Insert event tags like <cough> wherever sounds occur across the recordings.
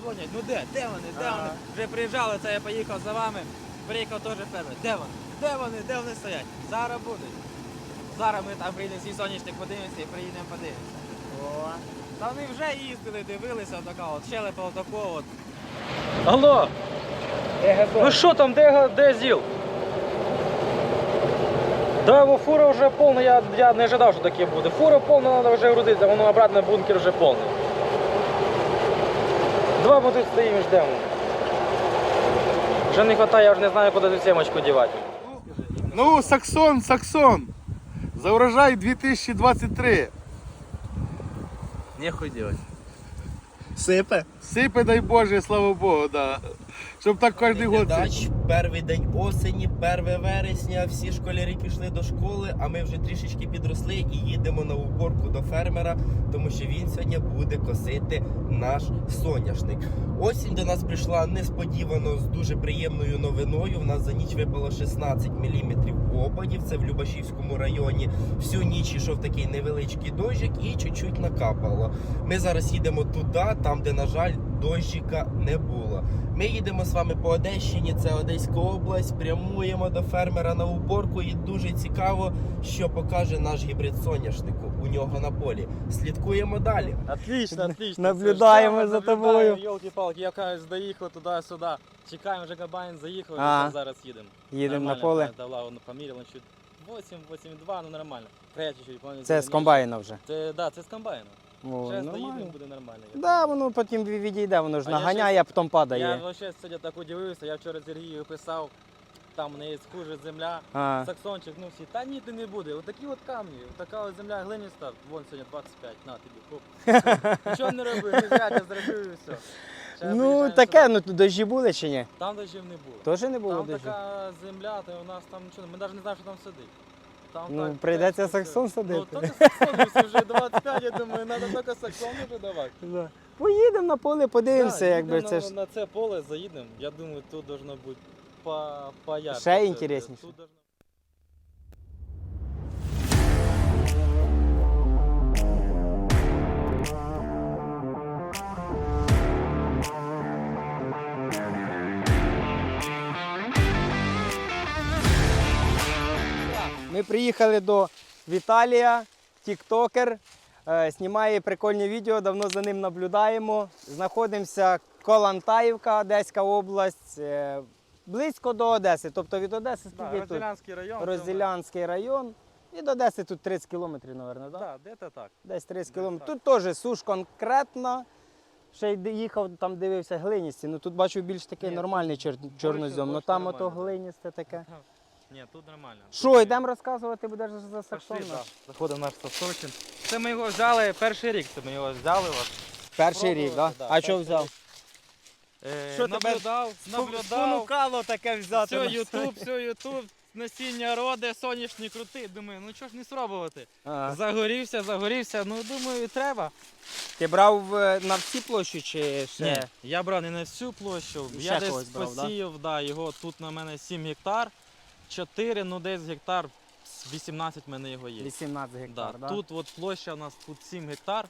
дзвонять, ну де? Де вони? Де Ага. вони? Вже приїжджали, це я поїхав за вами. Приїхав теж фермер. Де вони? Де вони? Де вони стоять? Зараз будуть. Зараз ми там приїдемо свій сонячник подивимося і приїдемо подивимося. О. Та вони вже їздили, дивилися, така от щелепа отакого от. Алло! Ну що там, де, де ЗІЛ? Да, его фура вже повна, я, я не ожидав, що таке буде. Фура повна, треба вже грузити, воно обратно бункер вже повний. Два ми тут стоїмо, ждемо. Вже не вистачає, я вже не знаю, куди цю сімочку дівати. Ну, Саксон, Саксон. За урожай 2023. Нехуй делать. Сипе. Сипе, дай Боже, слава Богу, да. Щоб так кожен год. Глядач, перший день осені, 1 вересня, всі школярі пішли до школи, а ми вже трішечки підросли і їдемо на уборку до фермера, тому що він сьогодні буде косити наш соняшник. Осінь до нас прийшла несподівано з дуже приємною новиною. У нас за ніч випало 16 мм опадів. Це в Любашівському районі. Всю ніч йшов такий невеличкий дощик і чуть-чуть накапало. Ми зараз їдемо туди, там де, на жаль, дощика не було. Ми їдемо з вами по Одещині, це Одеська область. Прямуємо до фермера на уборку, і дуже цікаво, що покаже наш гібрид соняшнику у нього на полі. Слідкуємо далі. Отлично, отлично. Наблюдаємо за тобою. Йолки-палки, я кажуть, доїхав туди-сюди. Чекаємо, вже комбайн заїхав, і зараз їдемо. Їдемо на Нормально, поле. так, Давла, воно поміряли, чуть 8, 8,2, ну нормально. Третє чуть, пам'ятаю. Це з комбайна вже. Це, да, це з комбайна. О, Зараз нормально. буде нормально. я Да, воно потім відійде, воно ж А я наганяє, а потім Я падає. вообще сьогодні так удивився, я вчора Сергію писав, там у неї схуже земля, А, саксончик, ну всі, та ні, ти не буде. Отакі от камні, така от земля глиніста, вон сьогодні 25, на тобі, хоп. <laughs> Нічого не роби, не я зробив і все. Ще ну таке, сюди. ну тут дожі були чи ні? Там дощів не було. Теж не було Там дожі. така земля, то у нас там нічого, ми навіть не знаємо, що там сидить. Там Ну, так прийдеться саксон садити. Ну, тільки саксон, вже 25, я думаю, треба тільки саксон вже давати. <laughs> Да. Поїдемо на поле, подивимося, Да, якби це на, ж. на це поле заїдемо. Я думаю, тут должно бути по. Ще інтересніше. Тут должно... Ми приїхали до Віталія, тіктокер. е, Знімає прикольні відео, давно за ним наблюдаємо. Знаходимося Колантаївка, Одеська область, е, близько до Одеси. Тобто від Одеси Да, тут? Розділянський район. Розділянський район. Від Одеси тут 30 кілометрів, мабуть, да? Так, де-то так. Десь 30 кілометрів. Тут теж суш конкретно. Ще й їхав, там дивився глиністі. Ну тут бачу більш такий Ні, нормальний чор... чорнозем. Ну там ото глиністе таке. Ні, тут нормально. Що, йдемо розказувати, будеш за саксон? Пошли, да. Заходимо в наш Сосочин. Це ми його взяли перший рік, це ми його взяли. От. Перший рік, так? Да, А що перший взяв? Е, Що тебе наблюдав, наблюдав. Спонукало таке взяти. Все, на Ютуб, все, Ютуб, насіння роде, сонячні крути. Думаю, ну чого ж не спробувати? Ага. Загорівся, загорівся, ну думаю, треба. Ти брав е, на всі площі чи ще? Ні, я брав не на всю площу, Ще я десь когось брав, да? посіяв, да, його тут на мене 7 гектар, 4, ну десь гектар, 18 в мене його є. 18 гектар, да? Тут от площа у нас тут 7 гектар,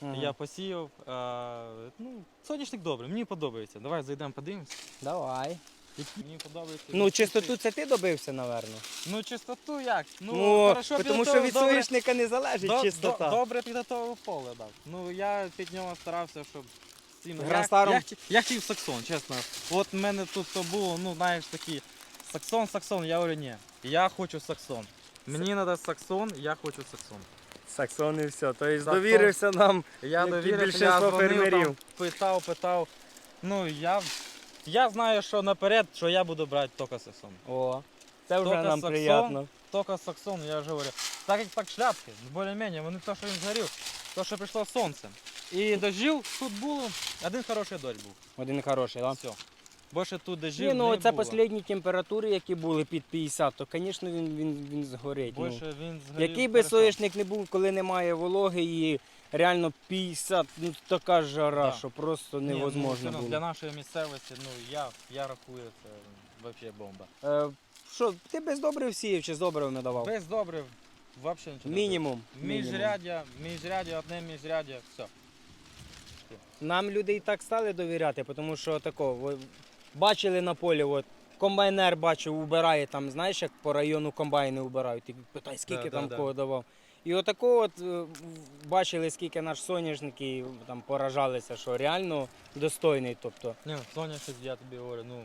Мгм. я посіяв. А, ну, соняшник добрий, мені подобається. Давай зайдемо подивимось. Давай. Мені подобається. Ну, чистоту це ти добився, напевно. Ну, чистоту як? Ну, Ну, хорошо тому що підготовив, від добре- соняшника не залежить до- чистота. до- Добре підготовив поле, так. Ну, я під нього старався, щоб. Я, Грастаром- я, хті- я хотів саксон, чесно. От в мене тут то було, ну, знаєш, такі саксон, саксон, я говорю, ні. Я хочу саксон. Мені треба саксон, я хочу саксон. Саксон і все. Тобто Саксон. довірився нам. Я Як і довірився, я більшинство дзвонив, фермерів. там, питав, питав. Ну, я, я знаю, що наперед, що я буду брати тільки саксон. О, це вже Тільки нам Саксон. приємно. Тільки саксон, я вже говорю. Так як так шляпки, більш-менш, вони то, що він згорів, то, що прийшло сонце. І дождів тут було, один хороший дощ був. Один хороший, так? Все. Більше тут дождів Ні, ну не це було. останні температури, які були під 50, то, звісно, він, він, він згорить. Ну. Він згорів. Який би хорошо. соняшник не був, коли немає вологи і реально 50, ну така жара, Да. що просто Ні, ну, невозможно все одно було. Для нашої місцевості, ну я, я рахую, це взагалі бомба. Е, що, ти без добрив сіяв чи з добривами давав? Без добрив взагалі нічого. не Мінімум. було. Міжрядя, міжрядя, одне міжрядя, все. Нам люди і так стали довіряти, тому що тако, ви бачили на полі, от, комбайнер бачив, убирає там, знаєш, як по району комбайни убирають. Ти питай, скільки Да, да, там да. кого давав. І отако от е, бачили, скільки наш соняшник, і там поражалися, що реально достойний. Тобто, Ні, Соня, щось я тобі говорю, ну,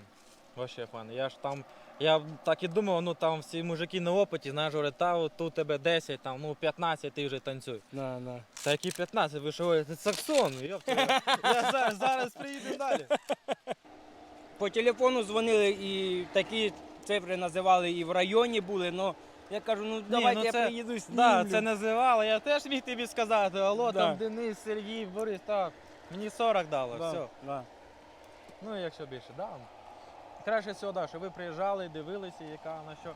вообще фан. Я ж там, я так і думав, ну там всі мужики на опиті, знаєш, говорять, та от тут тебе 10, там, ну 15, ти вже танцюй. на, на. Та які 15, ви що говорите, це саксон, йопта. Я зараз, зараз приїду далі. По телефону дзвонили і такі цифри називали і в районі були, але я кажу, ну давайте ну я це- приїду з Да, це називало, я теж міг тобі сказати, алло, Да. там Денис, Сергій, Борис, так, мені 40 дало, все. Да. Ну, якщо більше, да. Краще всього, да, щоб ви приїжджали, дивилися, яка на що.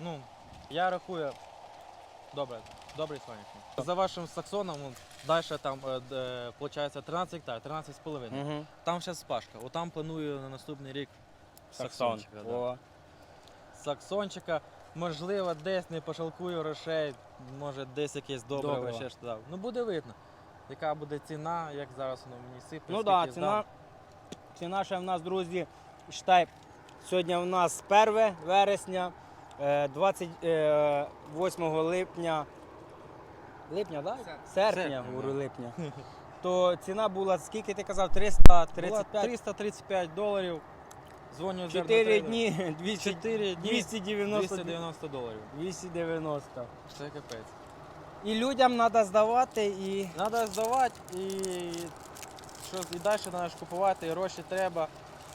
Ну, я рахую. Добре, добрий сонячний. За вашим саксоном, далі там, е, виходить, 13 гектар, 13 з половиною. Угу. Там ще спашка. Отам планую на наступний рік Саксон. саксончика. Да. О. Саксончика, можливо, десь не пошалкую грошей, може десь якесь добре Добрива. ще ж дав. Ну буде видно, яка буде ціна, як зараз воно мені сипе. Ну скільки так, да, здам. ціна, ціна ще в нас, друзі, считай, сьогодні в нас 1 вересня, е, 28 липня. Липня, так? Да? Серпня, говорю, липня. <laughs> То ціна була, скільки ти казав, 335? 335 доларів. Дзвоню 4 дні, 200, 4 <laughs> дні 290, 290 доларів. 290. Це капець. І людям треба здавати, і Треба здавати і що і далі треба ж купувати, і гроші треба.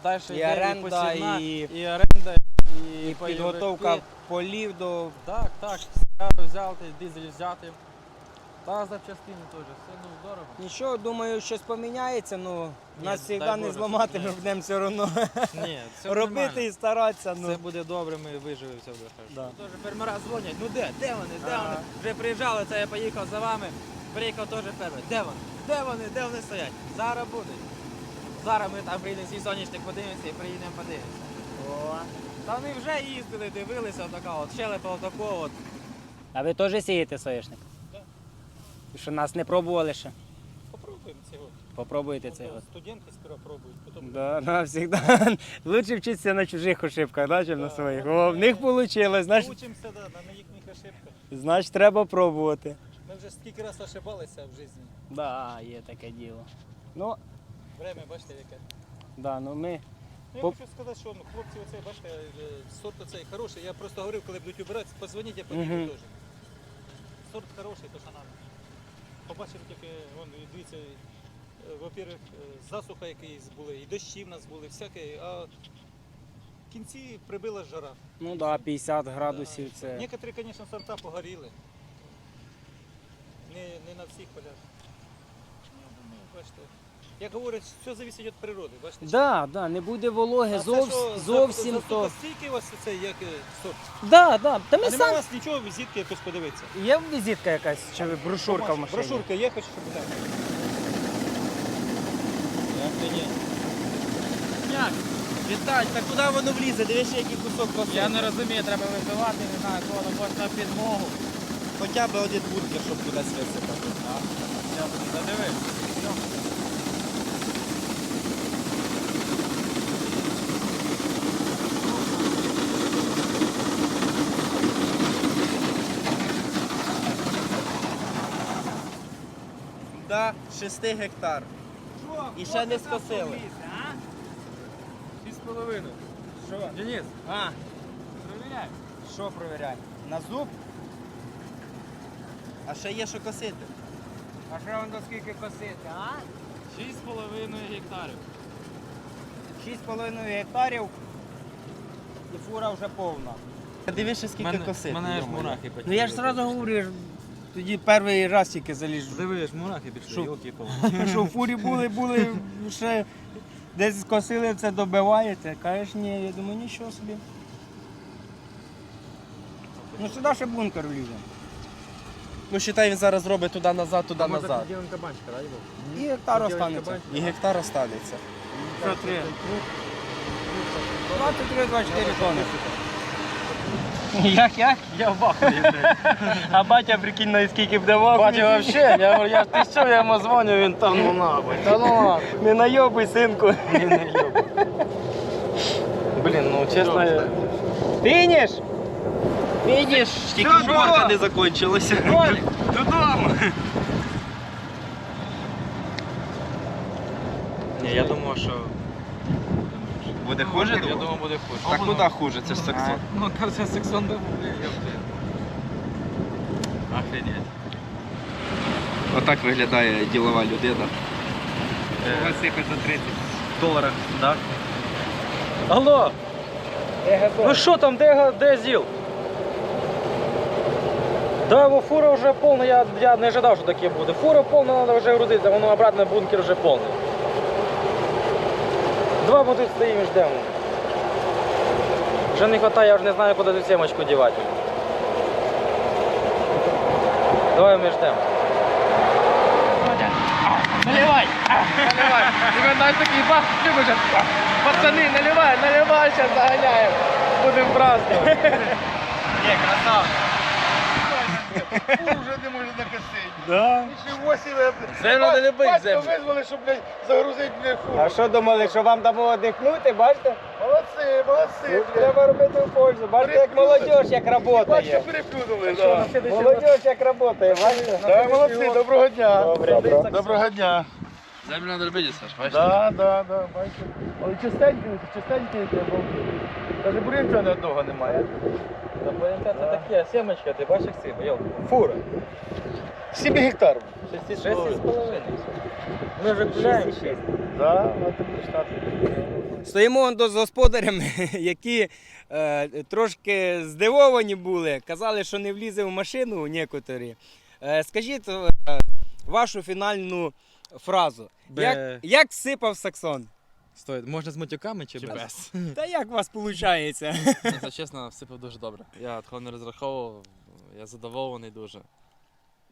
Далі І оренда, посівна, і- і оренда, і, і підготовка полів до Так, так, взяти, дизель взяти. Та запчастини теж, все ну дорого. Нічого, думаю, щось поміняється, ну Ні, нас дай завжди не Боже, зламати, ми не- будемо все одно Ні, все <laughs> робити нормально. і старатися. Все Ну. буде добре, ми виживемо, все буде хорошо. Да. Теж фермера дзвонять, ну де, де вони, де Ага. вони? Вже приїжджали, це я поїхав за вами. Приїхав теж фермер. Де вони? Де вони? Де вони стоять? Зараз будуть. Зараз ми там приїдемо свій сонячник подивимося і приїдемо подивимося. Та вони вже їздили, дивилися, отака от щелепа отакого от. А ви теж сієте соняшник? Що нас не пробували ще? Попробуємо цього. Попробуйте цей год. Студенти сперва пробують, потім Да, да, всегда. <laughs> Лучше вчитися на чужих ошибках, да, чим на своїх. О, в них вийшло, значить, учимося да, на їхніх ошибках. значить треба пробувати. Ми вже скільки разів ошибалися в житті. Да, є таке діло. Ну, Время, бачите, яке. да, ну ми. Ну, я Поп- хочу сказати, що ну, хлопці оцей, бачите, е, сорт оцей хороший. Я просто говорив, коли будуть убирати, позвоніть, я поїду Мгм. теж. Сорт хороший, то що нам. Побачили тільки, вон, дивіться, е, во-первых, е, засуха якісь були, і дощі в нас були, всяке, а в кінці прибила жара. Ну да, 50 градусів це. Некоторі, звісно, сорта погоріли. Не, не на всіх полях. Ну, бачите. Як говорять, все залежить від природи, бачите? Да, да, не буде вологи А це зовс- що, за- зовсім за то. Стільки у вас це як е, сорт? Да, да. Та ми А нема у сам. вас нічого, візитки якось подивитися. Є візитка якась чи брошурка в машині? Брошурка є, хочу, щоб глянути. Як? Віталь, та куди воно влізе? Дивись, який кусок коси. Я не розумію, треба вибивати, не знаю, кого може на підмогу. Хоча б один бургер, щоб кудись висипати. Задиви. До 6 гектар. І ще не скосили. Шість з половиною. Що? Денис, А, перевіряй. що провіряй? На зуб? А ще є що косити. А що вам до скільки косити, а? Шість з половиною гектарів. 6,5 гектарів і фура вже повна. Дивись, скільки Мене- косити. мене аж йо-моє. Ну я ж одразу говорю, я ж тоді перший раз тільки заліз. Дивиш, мурахи пішли, йолки <laughs> Що в фурі були, були ще десь скосили, це добиваєте. Кажеш, ні, я думаю, нічого собі. Ну сюди ще бункер влізе. Ну, считай, він зараз робить туди-назад, туди-назад. Ділим кабанчика, да? І гектар останеться. І гектар останеться. 23-24 тонни. Як як? Я в ахуї, блядь. <laughs> А батя прикинь, на скільки б давав. Батя вообще, я говорю, я, ти що, я йому дзвоню, він там, ну нахуй, та ну нахуй. Не найобуй, синку. Ні, не йоб. Блін, ну чесно, я... Фініш! Видиш, тільки Все, жорка додому. не закончилася. Додому! Ні, я думав, що... Буде хуже, Я думаю? буде хуже. Так куди хуже, це ж саксон. Ну, кажется, сексон був. Охренеть. Отак виглядає ділова людина. Висипи за 30. доларах, да? Алло, ну що там, де, де ЗІЛ? Да, его фура вже повна, я, я не ожидав, що таке буде. Фура повна, треба вже грузити, воно обратно бункер вже повний. Два тут стоїмо і ждемо. Вже не вистачає, я вже не знаю, куди цю сімочку дівати. Давай ми ждемо. Наливай! Наливай! Тебе знаєш такий бах, любиш. Пацани, наливай, наливай, зараз заганяємо. Будемо празднувати. Ні, красавчик. Фур вже не може накосити. Да. Нічого себе, блядь. Землю не любить, Батько землю. визвали, щоб, блядь, загрузити, блядь, фуру. А що думали, що вам дамо дихнути, бачите? Молодці, молодці, Ну, блядь. Треба робити в пользу. Бачите, як молодь, як Батько працює. переплюнули, да. Молодь, як працює, бачите? Да, молодці, доброго дня. Добре, добре. Доброго дня. Землю треба робити, Саш, бачиш? Да, да, да, бачите. Але чистенький, чистенький, бо Каже, бурінця ні одного немає. Це таке, сімочка, ти бачиш цим? Фура. 7 гектар. 6,5. Ми вже гуляємо. Да. Стоїмо он до з господарями, <laughs> які е, трошки здивовані були. Казали, що не влізе в машину некоторі. Е, скажіть е, вашу фінальну фразу. Бе- Як, як сипав саксон? Стой, можна з матюками чи, без? <laughs> Та як у вас виходить? Це чесно, всипав дуже добре. Я такого не розраховував, я задоволений дуже.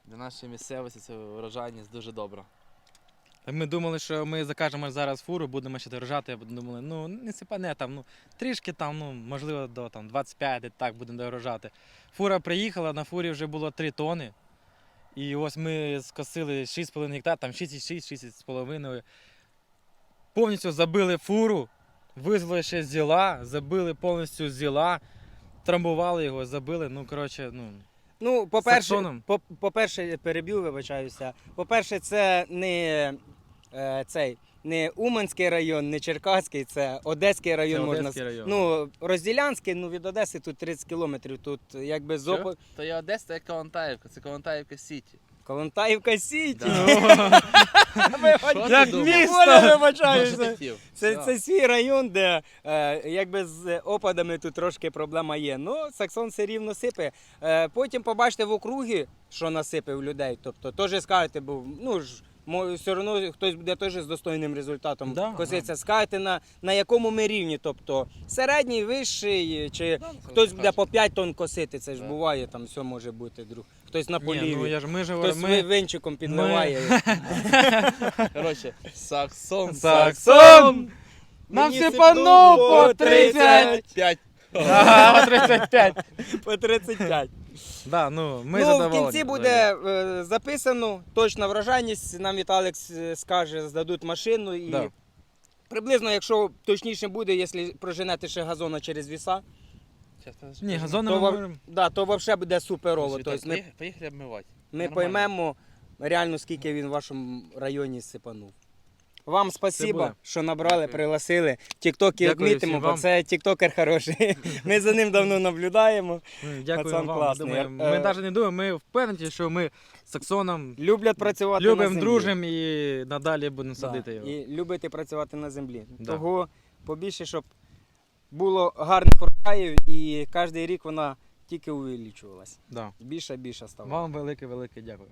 Для нашої місцевості це урожайність дуже добра. Ми думали, що ми закажемо зараз фуру, будемо ще дорожати. Думали, ну не сипане там, ну трішки там, ну можливо, до там 25, де так будемо дорожати. Фура приїхала, на фурі вже було 3 тони. І ось ми скосили 6,5 гектар, там 6,6, 6,5. Повністю забили фуру, визвали ще зіла, забили повністю зіла, трамбували його, забили. Ну, коротше, ну. Ну, по-перше, Саксоном? по- по-перше, переб'ю, вибачаюся. По-перше, це не е, цей. Не Уманський район, не Черкаський, це Одеський район Це можна Одеський с- район. Ну, Розділянський, ну від Одеси тут 30 кілометрів. Тут якби з опо... То є Одеса, це як Калантаївка, це Калантаївка Сіті. Колонтаївка Сіті. <laughs> Як місто, вибачаюся. Це, це свій район, де е, якби з опадами тут трошки проблема є. Ну, Саксон все рівно сипе. Е, потім побачите в округі, що насипив людей. Тобто теж скажете, бо ну ж. мо- Все одно хтось буде теж з достойним результатом Да, коситься. Скажете на, на якому ми рівні. Тобто середній, вищий, чи Да, хтось буде по 5 тонн косити. Це ж Да. буває, там все може бути. Друг. Хтось на Ні, ну я ж ми ж хтось ми... винчиком підливає. <laughs> Коротше, Саксон, Саксон! Нам сипанув сипанув по 30! 5. <laughs> Ага, 35. По 35. Да, ну, ми ну, в кінці буде е, записано точна врожайність. Нам Віталік с- скаже, здадуть машину. І Да. приблизно, якщо точніше буде, якщо проженете ще газона через віса, Ні, газоном то, ми да, то взагалі буде суперово. Тобто ми, Поїхали обмивати. ми Нормально. поймемо реально, скільки він в вашому районі сипанув. Вам спасибо, буде. що набрали, Дякую. пригласили. Тіктоки Дякую відмітимо, всім бо вам. це тіктокер хороший. Ми за ним давно наблюдаємо. Ну, Дякую Пацан вам. класний. Думаю, Е, Ми навіть не думаємо, ми впевнені, що ми з Саксоном Люблять працювати на любимо, землі. дружимо і надалі будемо Да, садити його. І любити працювати на землі. Да. Того побільше, щоб було гарних врожаїв, і кожен рік вона тільки увеличувалась. Да. Більше більше стало. Вам велике-велике дякую.